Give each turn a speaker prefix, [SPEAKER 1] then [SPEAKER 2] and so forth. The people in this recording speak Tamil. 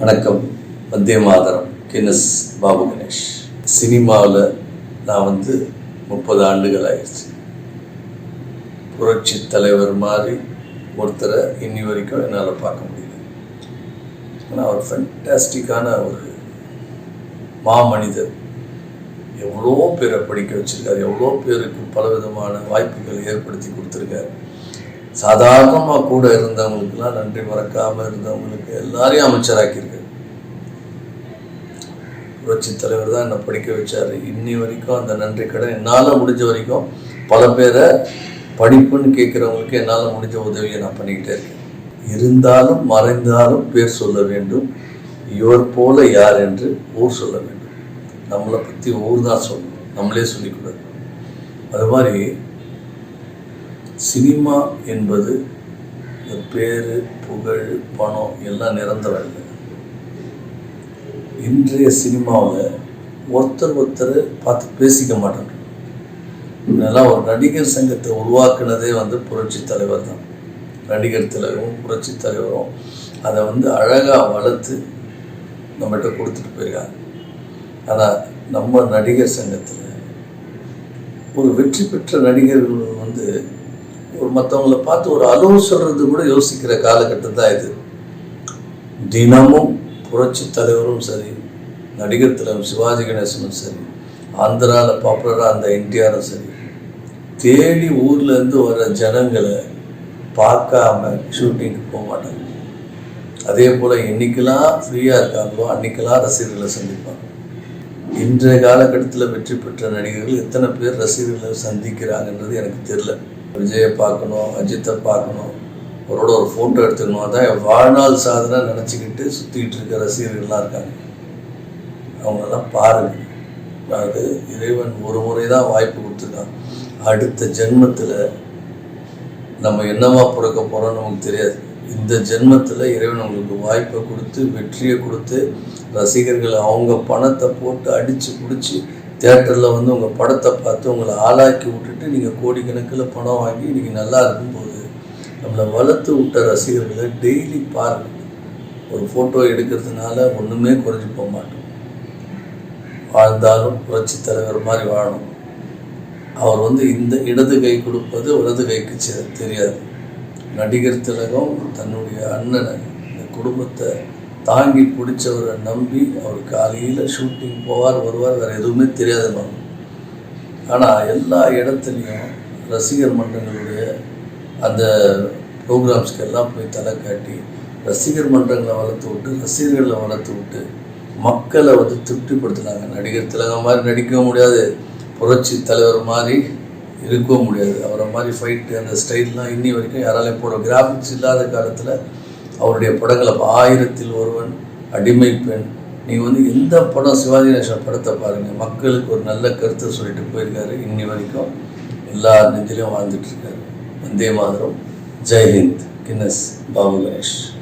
[SPEAKER 1] வணக்கம். வந்தே மாதரம். கின்னஸ் பாபு கணேஷ். சினிமாவில் நான் வந்து முப்பது ஆண்டுகள் ஆயிடுச்சு. புரட்சி தலைவர் மாதிரி ஒருத்தரை இன்னி வரைக்கும் என்னால் பார்க்க முடியல. ஆனால் அவர் ஃபென்டாஸ்டிக்கான ஒரு மாமனிதர். எவ்வளோ பேரை படிக்க வச்சுருக்கார். எவ்வளோ பேருக்கு பலவிதமான வாய்ப்புகள் ஏற்படுத்தி கொடுத்துருக்காரு. சாதாரணமாக கூட இருந்தவங்களுக்கெல்லாம் நன்றி மறக்காமல் இருந்தவங்களுக்கு எல்லாரையும் அமைச்சராக்கியிருக்காரு. புரட்சி தலைவர் தான் என்னை படிக்க வச்சார். இன்னி வரைக்கும் அந்த நன்றி கடன் என்னால் முடிஞ்ச வரைக்கும் பல பேரை படிப்புன்னு கேட்குறவங்களுக்கு என்னால் முடிஞ்ச உதவியை நான் பண்ணிக்கிட்டே இருக்கேன். இருந்தாலும் மறைந்தாலும் பேர் சொல்ல வேண்டும். இவர் போல யார் என்று ஊர் சொல்ல வேண்டும். நம்மளை பற்றி ஊர் தான் சொல்லணும். நம்மளே சொல்லிக்கூடாது அது மாதிரி சினிமா என்பது இந்த பேர் புகழ் பணம் எல்லாம் நிரந்தரம் இல்லை. இன்றைய சினிமாவில் ஒருத்தர் ஒருத்தர் பார்த்து பேசிக்க மாட்டாங்க. இதெல்லாம் ஒரு நடிகர் சங்கத்தை உருவாக்குனதே வந்து புரட்சி தலைவர் தான். நடிகர் தலைவரும் புரட்சி தலைவரும் அதை வந்து அழகாக வளர்த்து நம்மகிட்ட கொடுத்துட்டு போயிருக்காங்க. ஆனால் நம்ம நடிகர் சங்கத்தில் ஒரு வெற்றி பெற்ற நடிகர்கள் வந்து ஒரு மற்றவங்களை பார்த்து ஒரு அளவு சொல்கிறது கூட யோசிக்கிற காலகட்டம் தான் இது. தினமும் புரட்சி தலைவரும் சரி நடிகர் தலைவர் சிவாஜி கணேசனும் சரி ஆந்திராவில் பாப்புலராக அந்த என்டிஆரும் சரி தேடி ஊர்லேருந்து வர ஜனங்களை பார்க்காம ஷூட்டிங்க்கு போக மாட்டாங்க. அதே போல் இன்னைக்கெல்லாம் ஃப்ரீயாக இருக்காங்களோ அன்னைக்கெல்லாம் ரசிகர்களை சந்திப்பாங்க. இன்றைய காலகட்டத்தில் வெற்றி பெற்ற நடிகர்கள் எத்தனை பேர் ரசிகர்களை சந்திக்கிறாங்கன்றது எனக்கு தெரில விஜயை பார்க்கணும் அஜித்தை பார்க்கணும் அவரோட ஒரு ஃபோட்டோ எடுத்துக்கணும். அதான் என் வாழ்நாள் சாதனை நினச்சிக்கிட்டு சுற்றிக்கிட்டு இருக்க ரசிகர்கள்லாம் இருக்காங்க. அவங்களெல்லாம் பாருங்கள் அதாவது இறைவன் ஒரு முறை தான் வாய்ப்பு கொடுத்துருக்கான். அடுத்த ஜென்மத்தில் நம்ம என்னவா பிறக்க போகிறோம்னு நமக்கு தெரியாது. இந்த ஜென்மத்தில் இறைவன் உங்களுக்கு வாய்ப்பை கொடுத்து வெற்றியை கொடுத்து ரசிகர்கள் அவங்க பணத்தை போட்டு அடித்து பிடிச்சி தேட்டரில் வந்து உங்கள் படத்தை பார்த்து உங்களை ஆளாக்கி விட்டுட்டு நீங்கள் கோடிக்கணக்கில் பணம் வாங்கி இன்றைக்கி நல்லா இருக்கும்போது நம்மளை வளர்த்து விட்ட ரசிகர்களை டெய்லி பாருங்கள் ஒரு ஃபோட்டோ எடுக்கிறதுனால ஒன்றுமே குறைஞ்சி போக மாட்டோம். வாழ்ந்தாலும் புரட்சி தலைவர் மாதிரி வாழணும். அவர் வந்து இந்த இடது கை கொடுப்பது வலது கைக்கு செ- தெரியாது. நடிகர் திலகம் தன்னுடைய அண்ணனை இந்த குடும்பத்தை தாங்கி பிடிச்சவரை நம்பி அவர் காலையில் ஷூட்டிங் போவார் வருவார் வேறு எதுவுமே தெரியாதுன்னு ஆனால் எல்லா இடத்துலையும் ரசிகர் மன்றங்களுடைய அந்த ப்ரோக்ராம்ஸ்க்கு எல்லாம் போய் தலை காட்டி ரசிகர் மன்றங்களை வளர்த்து விட்டு ரசிகர்களை வளர்த்து விட்டு மக்களை வந்து திருப்திப்படுத்தினாங்க. நடிகர் திலகம் மாதிரி நடிக்கவும் முடியாது புரட்சி தலைவர் மாதிரி இருக்கவும் முடியாது. அவரை மாதிரி ஃபைட்டு அந்த ஸ்டைல்லாம் இன்னி வரைக்கும் யாராலையும் போட கிராஃபிக்ஸ் இல்லாத காலத்தில் அவருடைய படங்களை ஆயிரத்தில் ஒருவன் அடிமை பெண். நீங்கள் வந்து எந்த படம் சிவாஜி கணேசன் படத்தை பாருங்கள் மக்களுக்கு ஒரு நல்ல கருத்தை சொல்லிட்டு போயிருக்காரு இன்னி வரைக்கும். எல்லா நெஞ்சிலையும் வாழ்ந்துட்டு இருக்காரு. வந்தே மாதிரம். ஜெய்ஹிந்த் கின்னஸ். பாபு கணேஷ்.